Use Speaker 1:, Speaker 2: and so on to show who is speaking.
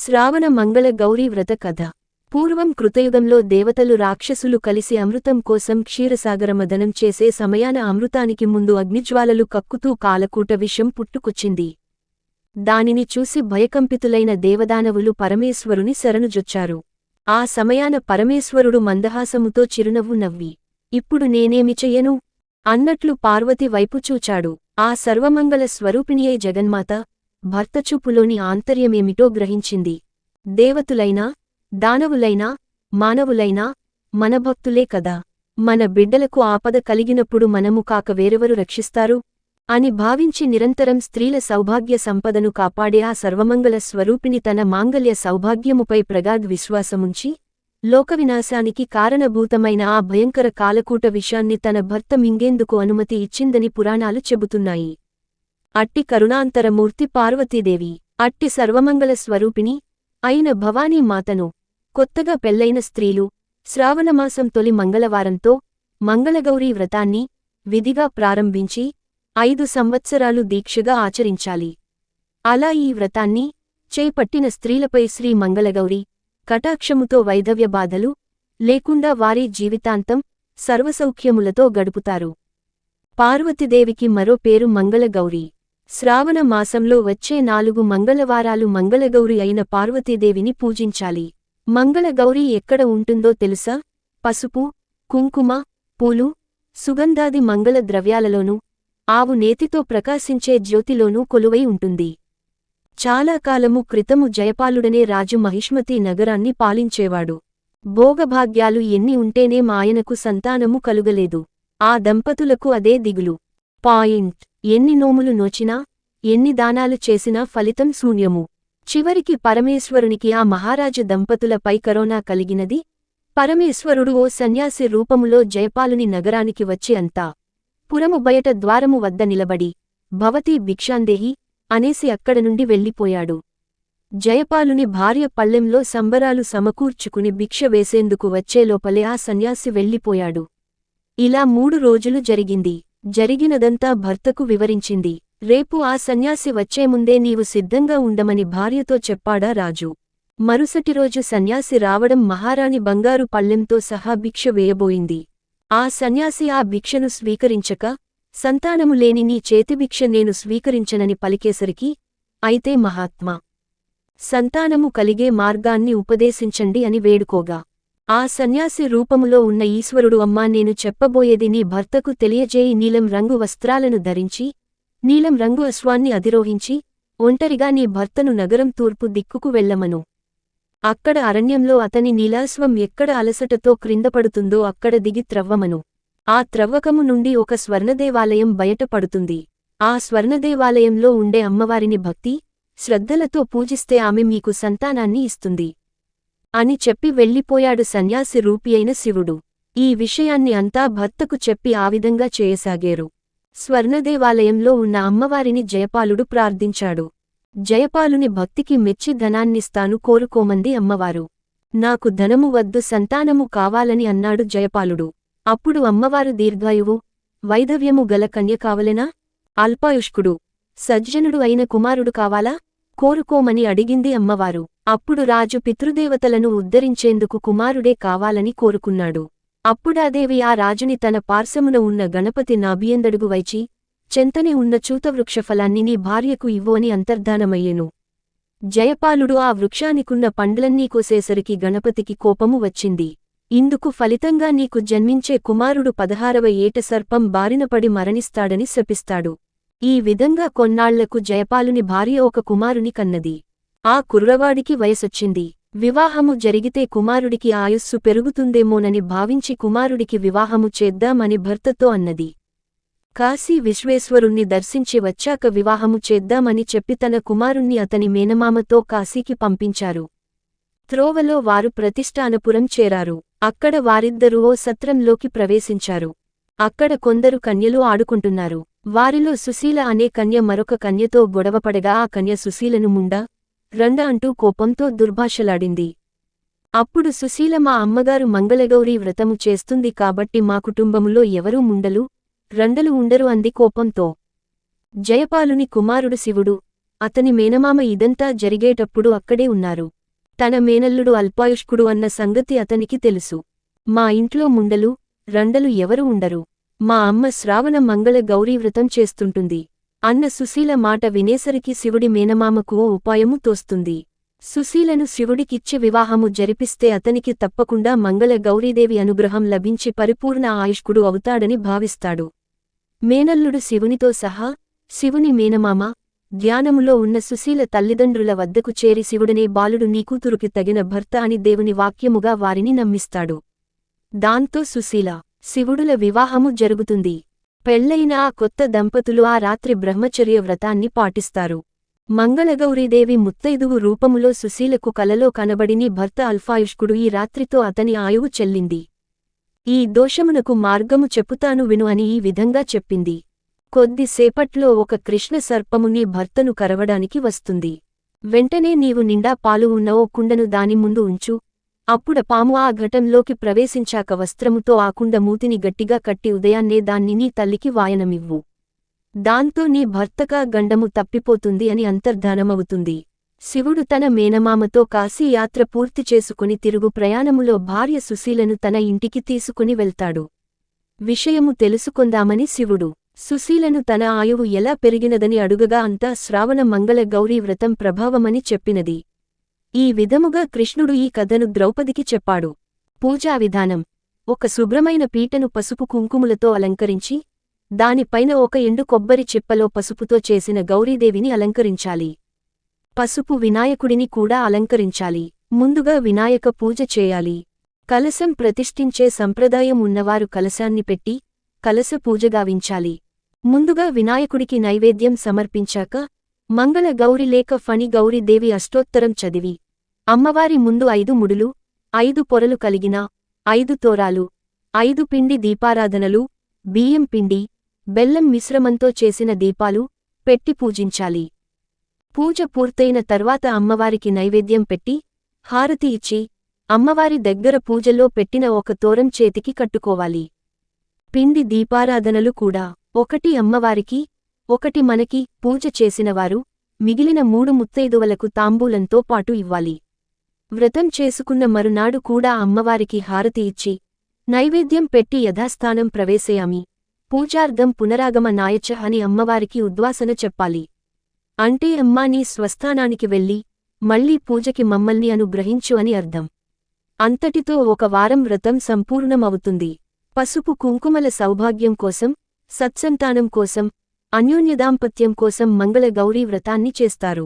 Speaker 1: శ్రావణ మంగళ గౌరీ వ్రత కథ. పూర్వం కృతయుగంలో దేవతలు రాక్షసులు కలిసి అమృతం కోసం క్షీరసాగరమదనం చేసే సమయాన అమృతానికి ముందు అగ్నిజ్వాలలు కక్కుతూ కాలకూట విషం పుట్టుకొచ్చింది. దానిని చూసి భయకంపితులైన దేవదానవులు పరమేశ్వరుని శరణుజొచ్చారు. ఆ సమయాన పరమేశ్వరుడు మందహాసముతో చిరునవ్వు నవ్వి ఇప్పుడు నేనేమి చెయ్యను అన్నట్లు పార్వతి వైపు చూచాడు. ఆ సర్వమంగళ స్వరూపిణియై జగన్మాత భర్తచూపులోని ఆంతర్యమేమిటో గ్రహించింది. దేవతులైనా దానవులైనా మానవులైనా మనభక్తులే కదా. మన బిడ్డలకు ఆపద కలిగినప్పుడు మనము కాక వేరెవరు రక్షిస్తారు? అని భావించి నిరంతరం స్త్రీల సౌభాగ్య సంపదను కాపాడే ఆ సర్వమంగళ స్వరూపిణి తన మాంగల్య సౌభాగ్యముపై ప్రగాఢ్ విశ్వాసముంచి లోకవినాశానికి కారణభూతమైన ఆ భయంకర కాలకూట విషాన్ని తన భర్త మింగేందుకు అనుమతి ఇచ్చిందని పురాణాలు చెబుతున్నాయి. అట్టి కరుణాంతరమూర్తి పార్వతీదేవి అట్టి సర్వమంగళ స్వరూపిణి అయిన భవానీ మాతను కొత్తగా పెళ్ళైన స్త్రీలు శ్రావణమాసం తొలి మంగళవారంతో మంగళగౌరీ వ్రతాన్ని విధిగా ప్రారంభించి ఐదు సంవత్సరాలు దీక్షగా ఆచరించాలి. అలా ఈ వ్రతాన్ని చేపట్టిన స్త్రీలపై శ్రీ మంగళగౌరి కటాక్షముతో వైధవ్య బాధలు లేకుండా వారి జీవితాంతం సర్వసౌఖ్యములతో గడుపుతారు. పార్వతీదేవికి మరో పేరు మంగళగౌరి. శ్రావణ మాసంలో వచ్చే నాలుగు మంగళవారాలు మంగళగౌరి అయిన పార్వతీదేవిని పూజించాలి. మంగళగౌరి ఎక్కడ ఉంటుందో తెలుసా? పసుపు కుంకుమ పూలు సుగంధాది మంగళ ద్రవ్యాలలోనూ ఆవు నేతితో ప్రకాశించే జ్యోతిలోనూ కొలువై ఉంటుంది. చాలా కాలము క్రితము జయపాలుడనే రాజు మహిష్మతి నగరాన్ని పాలించేవాడు. భోగభాగ్యాలు ఎన్ని ఉంటేనే మాయనకు సంతానము కలుగలేదు. ఆ దంపతులకు అదే దిగులు. పాయింట్. ఎన్ని నోములు నోచినా ఎన్ని దానాలు చేసినా ఫలితం శూన్యము. చివరికి పరమేశ్వరునికి ఆ మహారాజు దంపతులపై కరోనా కలిగినది. పరమేశ్వరుడు ఓ సన్యాసి రూపములో జయపాలుని నగరానికి వచ్చి అంతా పురము బయట ద్వారము వద్ద నిలబడి భవతీ భిక్షాందేహి అనేసి అక్కడ నుండి వెళ్ళిపోయాడు. జయపాలుని భార్య పల్లెంలో సంబరాలు సమకూర్చుకుని భిక్ష వేసేందుకు వచ్చేలోపలే ఆ సన్యాసి వెళ్ళిపోయాడు. ఇలా మూడు రోజులు జరిగింది. జరిగినదంతా భర్తకు వివరించింది. రేపు ఆ సన్యాసి వచ్చేముందే నీవు సిద్ధంగా ఉండమని భార్యతో చెప్పాడా రాజు. మరుసటి రోజు సన్యాసి రావడం మహారాణి బంగారు పళ్ళెంతో సహా భిక్ష వేయబోయింది. ఆ సన్యాసి ఆ భిక్షను స్వీకరించక సంతానము లేని నీ చేతిభిక్ష నేను స్వీకరించనని పలికేసరికి అయితే మహాత్మా సంతానము కలిగే మార్గాన్ని ఉపదేశించండి అని వేడుకోగా. ఆ సన్యాసి రూపములో ఉన్న ఈశ్వరుడు అమ్మా నేను చెప్పబోయేది నీ భర్తకు తెలియజేయి. నీలం రంగు వస్త్రాలను ధరించి నీలం రంగు అశ్వాన్ని అధిరోహించి ఒంటరిగా నీ భర్తను నగరం తూర్పు దిక్కుకు వెళ్ళమను. అక్కడ అరణ్యంలో అతని నీలాశ్వం ఎక్కడ అలసటతో క్రిందపడుతుందో అక్కడ దిగి త్రవ్వమను. ఆ త్రవ్వకము నుండి ఒక స్వర్ణదేవాలయం బయటపడుతుంది. ఆ స్వర్ణదేవాలయంలో ఉండే అమ్మవారిని భక్తి శ్రద్ధలతో పూజిస్తే ఆమె మీకు సంతానాన్ని ఇస్తుంది. అని చెప్పి వెళ్ళిపోయాడు సన్యాసి రూపియైన శివుడు. ఈ విషయాన్ని అంతా భర్తకు చెప్పి ఆ విధంగా చేయసాగారు. స్వర్ణదేవాలయంలో ఉన్న అమ్మవారిని జయపాలుడు ప్రార్థించాడు. జయపాలుని భక్తికి మెచ్చి ధనాన్నిస్తాను కోరుకోమంది అమ్మవారు. నాకు ధనము వద్దు సంతానము కావాలని అన్నాడు జయపాలుడు. అప్పుడు అమ్మవారు దీర్ఘాయువు వైధవ్యము గల కన్య కావలెనా అల్పాయుష్కుడు సజ్జనుడు అయిన కుమారుడు కావాలా? కోరుకోమని అడిగింది అమ్మవారు. అప్పుడు రాజు పితృదేవతలను ఉద్ధరించేందుకు కుమారుడే కావాలని కోరుకున్నాడు. అప్పుడాదేవి ఆ రాజుని తన పార్శ్వమున ఉన్న గణపతి నాభియందడుగు వైచి చెంతనే ఉన్న చూతవృక్షఫలాన్ని నీ భార్యకు ఇవ్వు అని అంతర్ధానమయ్యెను. జయపాలుడు ఆ వృక్షానికున్న పండ్లన్నీ కోసేసరికి గణపతికి కోపము వచ్చింది. ఇందుకు ఫలితంగా నీకు జన్మించే కుమారుడు పదహారవ ఏట సర్పం బారినపడి మరణిస్తాడని శపిస్తాడు. ఈ విధంగా కొన్నాళ్ళకు జయపాలుని భార్య ఒక కుమారుని కన్నది. ఆ కుర్రవాడికి వయసొచ్చింది. వివాహము జరిగితే కుమారుడికి ఆయుస్సు పెరుగుతుందేమోనని భావించి కుమారుడికి వివాహము చేద్దామని భర్తతో అన్నది. కాశీ విశ్వేశ్వరుణ్ణి దర్శించి వచ్చాక వివాహము చేద్దామని చెప్పి తన కుమారుణ్ణి అతని మేనమామతో కాశీకి పంపించారు. త్రోవలో వారు ప్రతిష్టానపురం చేరారు. అక్కడ వారిద్దరూ ఓ సత్రంలోకి ప్రవేశించారు. అక్కడ కొందరు కన్యలు ఆడుకుంటున్నారు. వారిలో సుశీల అనే కన్య మరొక కన్యతో గొడవపడగా ఆ కన్య సుశీలను ముండా రండ అంటూ కోపంతో దుర్భాషలాడింది. అప్పుడు సుశీల మా అమ్మగారు మంగళగౌరీ వ్రతము చేస్తుంది కాబట్టి మా కుటుంబములో ఎవరూ ముండలు రండలు ఉండరు అంది కోపంతో. జయపాలుని కుమారుడు శివుడు అతని మేనమామ ఇదంతా జరిగేటప్పుడు అక్కడే ఉన్నారు. తన మేనల్లుడు అల్పాయుష్కుడు అన్న సంగతి అతనికి తెలుసు. మా ఇంట్లో ముండలు రండలు ఎవరు ఉండరు. మా అమ్మ శ్రావణ మంగళ గౌరీవ్రతం చేస్తుంటుంది. అన్న సుశీల మాట వినేసరికి శివుడి మేనమామకు ఓ ఉపాయము తోస్తుంది. సుశీలను శివుడికిచ్చి వివాహము జరిపిస్తే అతనికి తప్పకుండా మంగళ గౌరీదేవి అనుగ్రహం లభించి పరిపూర్ణ ఆయుష్కుడు అవుతాడని భావిస్తాడు. మేనల్లుడు శివునితో సహా శివుని మేనమామ ధ్యానములో ఉన్న సుశీల తల్లిదండ్రుల వద్దకు చేరి శివుడనే బాలుడు నీ కూతురుకి తగిన భర్త అని దేవుని వాక్యముగా వారిని నమ్మిస్తాడు. దాంతో సుశీల శివుడుల వివాహము జరుగుతుంది. పెళ్ళైన ఆ కొత్త దంపతులు ఆ రాత్రి బ్రహ్మచర్య వ్రతాన్ని పాటిస్తారు. మంగళగౌరీదేవి ముత్తైదువు రూపములో సుశీలకు కలలో కనబడిని భర్త అల్ఫాయుష్కుడు ఈ రాత్రితో అతని ఆయువు చెల్లింది. ఈ దోషమునకు మార్గము చెప్పుతాను విను అని ఈ విధంగా చెప్పింది. కొద్దిసేపట్లో ఒక కృష్ణ సర్పము నీ భర్తను కరవడానికి వస్తుంది. వెంటనే నీవు నిండా పాలు ఉన్న ఓ కుండను దాని ముందు ఉంచు. అప్పుడ పాము ఆ ఘటంలోకి ప్రవేశించాక వస్త్రముతో ఆకుండ మూతిని గట్టిగా కట్టి ఉదయాన్నే దాన్ని నీ తల్లికి వాయనమివ్వు. దాంతో నీ భర్తగా గండము తప్పిపోతుంది అని అంతర్ధానమవుతుంది. శివుడు తన మేనమామతో కాశీ యాత్ర పూర్తి చేసుకుని తిరుగు ప్రయాణములో భార్య సుశీలను తన ఇంటికి తీసుకుని వెళ్తాడు. విషయము తెలుసుకొందామని శివుడు సుశీలను తన ఆయువు ఎలా పెరిగినదని అడుగగా అంతా శ్రావణ మంగళ గౌరీ వ్రతం ప్రభావమని చెప్పినది. ఈ విధముగా కృష్ణుడు ఈ కథను ద్రౌపదికి చెప్పాడు. పూజా విధానం. ఒక శుభ్రమైన పీటను పసుపు కుంకుములతో అలంకరించి దానిపైన ఒక ఎండు కొబ్బరి చిప్పలో పసుపుతో చేసిన గౌరీదేవిని అలంకరించాలి. పసుపు వినాయకుడిని కూడా అలంకరించాలి. ముందుగా వినాయక పూజ చేయాలి. కలశం ప్రతిష్ఠించే సంప్రదాయం ఉన్నవారు కలశాన్ని పెట్టి కలశ పూజగావించాలి ముందుగా వినాయకుడికి నైవేద్యం సమర్పించాక మంగళ గౌరి లేక ఫణి గౌరి దేవి అష్టోత్తరం చదివి అమ్మవారి ముందు ఐదు ముడులు ఐదు పొరలు కలిగిన ఐదు తోరాలు ఐదు పిండి దీపారాధనలు బియ్యం పిండి బెల్లం మిశ్రమంతో చేసిన దీపాలు పెట్టి పూజించాలి. పూజ పూర్తయిన తర్వాత అమ్మవారికి నైవేద్యం పెట్టి హారతి ఇచ్చి అమ్మవారి దగ్గర పూజలో పెట్టిన ఒక తోరం చేతికి కట్టుకోవాలి. పిండి దీపారాధనలు కూడా ఒకటి అమ్మవారికి ఒకటి మనకి పూజ చేసినవారు మిగిలిన మూడు ముత్తైదువలకు తాంబూలంతో పాటు ఇవ్వాలి. వ్రతం చేసుకున్న మరునాడు కూడా అమ్మవారికి హారతి ఇచ్చి నైవేద్యం పెట్టి యథాస్థానం ప్రవేశయామి. పూజార్థం పునరాగమ నాయచ అని అమ్మవారికి ఉద్వాసన చెప్పాలి. అంటే అమ్మా నీ స్వస్థానానికి వెళ్ళి మళ్ళీ పూజకి మమ్మల్ని అనుగ్రహించు అని అర్థం. అంతటితో ఒక వారం వ్రతం సంపూర్ణమవుతుంది. పసుపు కుంకుమల సౌభాగ్యం కోసం సత్సంతానం కోసం అన్యోన్యదాంపత్యం కోసం మంగళ గౌరీ వ్రతాన్ని చేస్తారు.